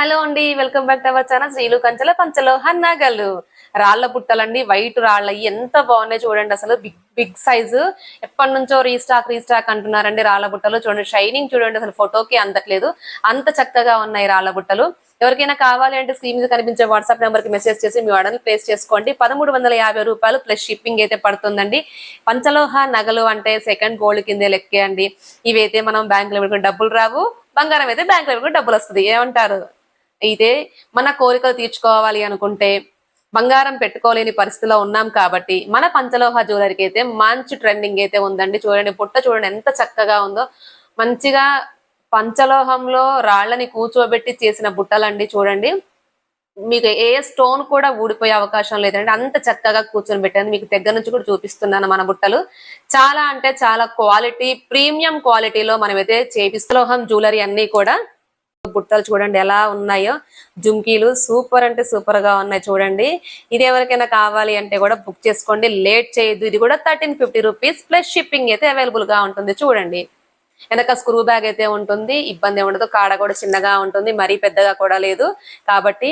Hello అండి welcome back to our channel శ్రీలు కంచెల పంచలో హన్నాగలు రాళ్ళ పుట్టలండి వైట్ రాళ్ళ ఎంత బాగున్నాయి చూడండి అసలు. Big big size. ఎప్పటి నుంచో రీస్టాక్ రీస్టాక్ అంటున్నారండి రాళ్ళ బుట్టలు. చూడండి షైనింగ్ చూడండి అసలు ఫోటోకి అందట్లేదు. అంత చక్కగా ఉన్నాయి రాళ్ళ బుట్టలు. ఎవరికైనా కావాలి అంటే స్క్రీన్ మీద కనిపించే వాట్సాప్ నెంబర్కి మెసేజ్ చేసి మీ ఆర్డర్ ప్లేస్ చేసుకోండి. పదమూడు వందల యాభై రూపాయలు ప్లస్ షిప్పింగ్ అయితే పడుతుందండి. పంచలోహ నగలు అంటే సెకండ్ గోల్డ్ కిందే లెక్కే అండి. ఇవైతే మనం బ్యాంకులో పెట్టుకుని డబ్బులు రావు. బంగారం అయితే బ్యాంకులో పెట్టుకుని డబ్బులు వస్తుంది. ఏమంటారు? అయితే మన కోరికలు తీర్చుకోవాలి అనుకుంటే బంగారం పెట్టుకోలేని పరిస్థితిలో ఉన్నాం కాబట్టి మన పంచలోహ జ్యువెలరీకి అయితే మంచి ట్రెండింగ్ అయితే ఉందండి. చూడండి పుట్ట చూడండి ఎంత చక్కగా ఉందో. మంచిగా పంచలోహంలో రాళ్ళని కూర్చోబెట్టి చేసిన బుట్టలండి చూడండి. మీకు ఏ స్టోన్ కూడా ఊడిపోయే అవకాశం లేదండి. అంత చక్కగా కూర్చొని పెట్టాను. మీకు దగ్గర నుంచి కూడా చూపిస్తున్నాను మన బుట్టలు. చాలా అంటే చాలా క్వాలిటీ ప్రీమియం క్వాలిటీలో మనమైతే చేపిస్తలోహం జ్యువెలరీ అన్ని కూడా బుట్టలు చూడండి ఎలా ఉన్నాయో. జుంకీలు సూపర్ అంటే సూపర్గా ఉన్నాయి చూడండి. ఇది ఎవరికైనా కావాలి అంటే కూడా బుక్ చేసుకోండి. లేట్ చేయొద్దు. ఇది కూడా thirteen fifty rupees plus shipping అయితే అవైలబుల్గా ఉంటుంది చూడండి. వెనక స్క్రూ బ్యాగ్ అయితే ఉంటుంది. ఇబ్బంది ఉండదు. కాడ కూడా చిన్నగా ఉంటుంది. మరీ పెద్దగా కూడా లేదు. కాబట్టి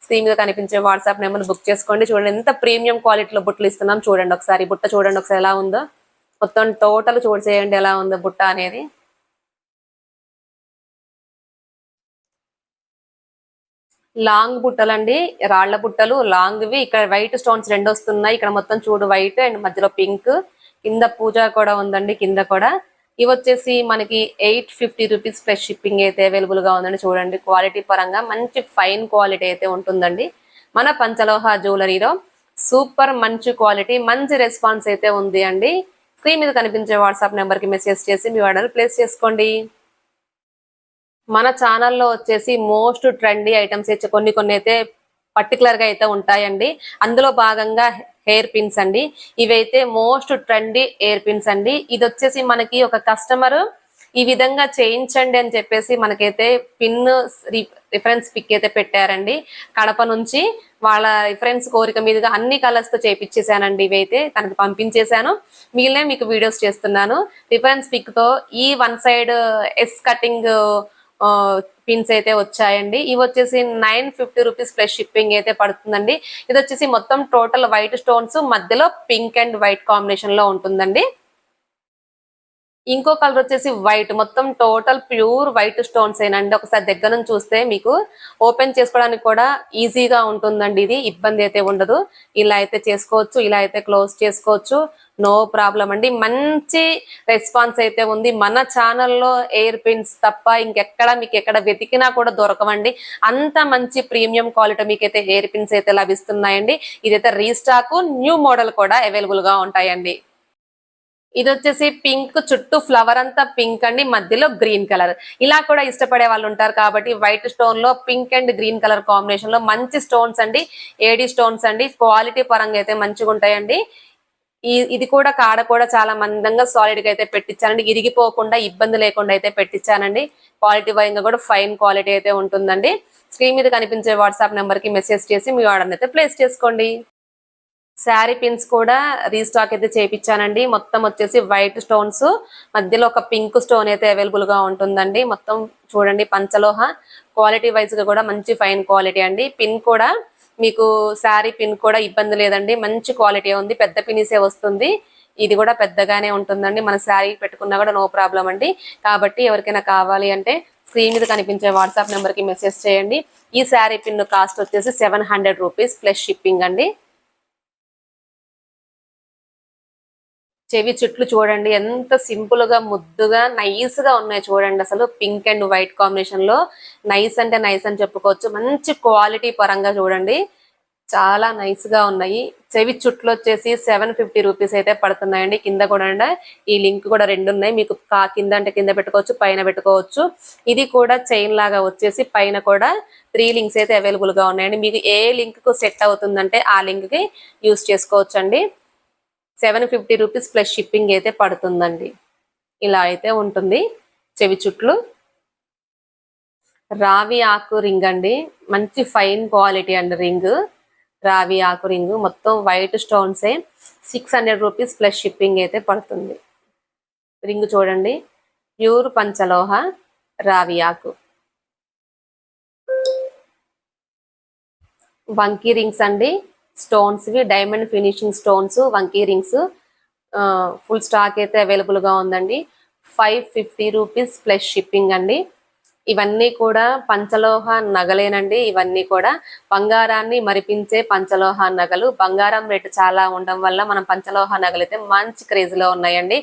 స్క్రీన్ మీద కనిపించే వాట్సాప్ నెంబర్ బుక్ చేసుకోండి. చూడండి ఎంత ప్రీమియం క్వాలిటీలో బుట్టలు ఇస్తున్నాం చూడండి ఒకసారి. బుట్ట చూడండి ఒకసారి ఎలా ఉందో. మొత్తం టోటల్ చూసేయండి ఎలా ఉందో బుట్ట అనేది. లాంగ్ బుట్టలండి రాళ్ళ బుట్టలు లాంగ్ వి ఇక్కడ వైట్ స్టోన్స్ రెండు వస్తున్నాయి ఇక్కడ మొత్తం చూడు వైట్ అండ్ మధ్యలో పింక్. కింద పూజ కూడా ఉందండి కింద కూడా. ఇవి వచ్చేసి మనకి eight fifty rupees plus shipping అయితే అవైలబుల్గా ఉందండి చూడండి. క్వాలిటీ పరంగా మంచి ఫైన్ క్వాలిటీ అయితే ఉంటుందండి. మన పంచలోహ జ్యువెలరీలో సూపర్ మంచి క్వాలిటీ మంచి రెస్పాన్స్ అయితే ఉంది అండి. స్క్రీన్ మీద కనిపించే వాట్సాప్ నెంబర్కి మెసేజ్ చేసి మీ ఆర్డర్ ప్లేస్ చేసుకోండి. మన ఛానల్లో వచ్చేసి మోస్ట్ ట్రెండీ ఐటమ్స్ అయితే కొన్ని కొన్ని అయితే పర్టికులర్గా అయితే ఉంటాయండి. అందులో భాగంగా హెయిర్ పిన్స్ అండి. ఇవైతే మోస్ట్ ట్రెండీ హెయిర్ పిన్స్ అండి. ఇది వచ్చేసి మనకి ఒక కస్టమర్ ఈ విధంగా చేయించండి అని చెప్పేసి మనకైతే పిన్ రిఫరెన్స్ పిక్ అయితే పెట్టారండి. కడప నుంచి వాళ్ళ రిఫరెన్స్ కోరిక మీదుగా అన్ని కలర్స్తో చేపించేసానండి ఇవైతే. తనకి పంపించేశాను. మిగిలిన మీకు వీడియోస్ చేస్తున్నాను. రిఫరెన్స్ పిక్తో ఈ one side S cutting pins అయితే వచ్చాయండి. ఇవి వచ్చేసి nine fifty rupees plus shipping అయితే పడుతుందండి. ఇది వచ్చేసి మొత్తం టోటల్ వైట్ స్టోన్స్ మధ్యలో పింక్ అండ్ వైట్ కాంబినేషన్లో ఉంటుందండి. ఇంకో కలర్ వచ్చేసి వైట్. మొత్తం టోటల్ ప్యూర్ వైట్ స్టోన్స్ ఏనండి. ఒకసారి దగ్గర నుంచి చూస్తే మీకు ఓపెన్ చేసుకోవడానికి కూడా ఈజీగా ఉంటుందండి ఇది. ఇబ్బంది అయితే ఉండదు. ఇలా అయితే చేసుకోవచ్చు ఇలా అయితే క్లోజ్ చేసుకోవచ్చు. నో ప్రాబ్లం అండి. మంచి రెస్పాన్స్ అయితే ఉంది. మన ఛానల్లో ఎయిర్ పిన్స్ తప్ప ఇంకెక్కడ మీకు ఎక్కడ వెతికినా కూడా దొరకవండి. అంత మంచి ప్రీమియం క్వాలిటీ మీకు అయితే ఎయిర్ పిన్స్ అయితే లభిస్తున్నాయండి. ఇదైతే రీస్టాక్ న్యూ మోడల్ కూడా అవైలబుల్గా ఉంటాయండి. ఇది వచ్చేసి పింక్ చుట్టూ ఫ్లవర్ అంతా పింక్ అండి. మధ్యలో గ్రీన్ కలర్. ఇలా కూడా ఇష్టపడే వాళ్ళు ఉంటారు కాబట్టి వైట్ స్టోన్లో పింక్ అండ్ గ్రీన్ కలర్ కాంబినేషన్లో మంచి స్టోన్స్ అండి. ఏడి స్టోన్స్ అండి. క్వాలిటీ పరంగా అయితే మంచిగా ఉంటాయండి ఈ ఇది కూడా కాడ కూడా చాలా మందంగా సాలిడ్గా అయితే పెట్టించానండి. ఇరిగిపోకుండా ఇబ్బంది లేకుండా అయితే పెట్టించానండి. క్వాలిటీ వైంగా కూడా ఫైన్ క్వాలిటీ అయితే ఉంటుందండి. స్క్రీన్ మీద కనిపించే వాట్సాప్ నెంబర్కి మెసేజ్ చేసి మీ ఆర్డర్ అయితే ప్లేస్ చేసుకోండి. శారీ పిన్స్ కూడా రీస్టాక్ అయితే చేయించానండి మొత్తం వచ్చేసి వైట్ స్టోన్స్ మధ్యలో ఒక పింక్ స్టోన్ అయితే అవైలబుల్గా ఉంటుందండి. మొత్తం చూడండి పంచలోహ. క్వాలిటీ వైజ్గా కూడా మంచి ఫైన్ క్వాలిటీ అండి. పిన్ కూడా మీకు శారీ పిన్ కూడా ఇబ్బంది లేదండి. మంచి క్వాలిటీ ఉంది. పెద్ద పినిసే వస్తుంది. ఇది కూడా పెద్దగానే ఉంటుందండి. మన శారీ పెట్టుకున్నా కూడా నో ప్రాబ్లం అండి. కాబట్టి ఎవరికైనా కావాలి అంటే స్క్రీన్ మీద కనిపించే వాట్సాప్ నెంబర్కి మెసేజ్ చేయండి. ఈ శారీ పిన్ కాస్ట్ వచ్చేసి seven hundred rupees plus shipping అండి. చెవి చుట్లు చూడండి. ఎంత సింపుల్గా ముద్దుగా నైస్గా ఉన్నాయి చూడండి. అసలు పింక్ అండ్ వైట్ కాంబినేషన్లో నైస్ అంటే నైస్ అని చెప్పుకోవచ్చు. మంచి క్వాలిటీ పరంగా చూడండి. చాలా నైస్గా ఉన్నాయి. చెవి చుట్లు వచ్చేసి సెవెన్ ఫిఫ్టీ రూపీస్ అయితే పడుతున్నాయండి. కింద కూడా ఈ లింక్ కూడా రెండు ఉన్నాయి. మీకు కా కింద అంటే కింద పెట్టుకోవచ్చు పైన పెట్టుకోవచ్చు. ఇది కూడా చైన్ లాగా వచ్చేసి పైన కూడా త్రీ లింక్స్ అయితే అవైలబుల్గా ఉన్నాయండి. మీకు ఏ లింక్కు సెట్ అవుతుందంటే ఆ లింక్కి యూస్ చేసుకోవచ్చు అండి seven fifty rupees plus shipping అయితే పడుతుందండి. ఇలా అయితే ఉంటుంది. చెవి చుట్లు. రావి ఆకు రింగ్ అండి. మంచి ఫైన్ క్వాలిటీ అండి రింగ్. రావి ఆకు రింగ్. మొత్తం white స్టోన్సే six hundred rupees plus shipping అయితే పడుతుంది. రింగ్ చూడండి. ప్యూర్ పంచలోహ రావి ఆకు. వంకీ రింగ్స్ అండి. స్టోన్స్ డైమండ్ ఫినిషింగ్ స్టోన్స్ వంకీ రింగ్స్ ఫుల్ స్టాక్ అయితే అవైలబుల్గా ఉందండి. Five fifty rupees plus shipping అండి. ఇవన్నీ కూడా పంచలోహ నగలేనండి. ఇవన్నీ కూడా బంగారాన్ని మరిపించే పంచలోహ నగలు. బంగారం రేటు చాలా ఉండడం వల్ల మనం పంచలోహ నగలు అయితే మంచి క్రేజ్లో ఉన్నాయండి.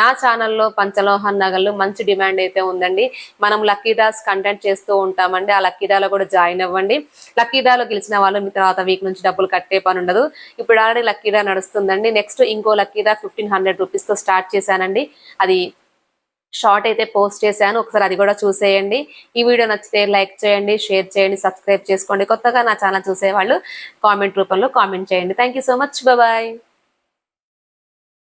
నా ఛానల్లో పంచలోహ నగలు మంచి డిమాండ్ అయితే ఉందండి. మనం లక్కీ డాస్ కంటెంట్ చేస్తూ ఉంటామండి. ఆ లక్కీ డాలో కూడా జాయిన్ అవ్వండి. లక్కీ డాలో గెలిచిన వాళ్ళు మీ తర్వాత వీక్ నుంచి డబ్బులు కట్టే పని ఉండదు. ఇప్పుడు ఆల్రెడీ లక్కీ డా నడుస్తుందండి. నెక్స్ట్ ఇంకో లక్కీ డా ఫిఫ్టీన్ హండ్రెడ్ రూపీస్తో స్టార్ట్ చేశానండి. అది షార్ట్ అయితే పోస్ట్ చేశాను. ఒకసారి అది కూడా చూసేయండి. ఈ వీడియో నచ్చితే లైక్ చేయండి షేర్ చేయండి సబ్స్క్రైబ్ చేసుకోండి. కొత్తగా నా ఛానల్ చూసేవాళ్ళు కామెంట్ రూపంలో కామెంట్ చేయండి. Thank you so much bye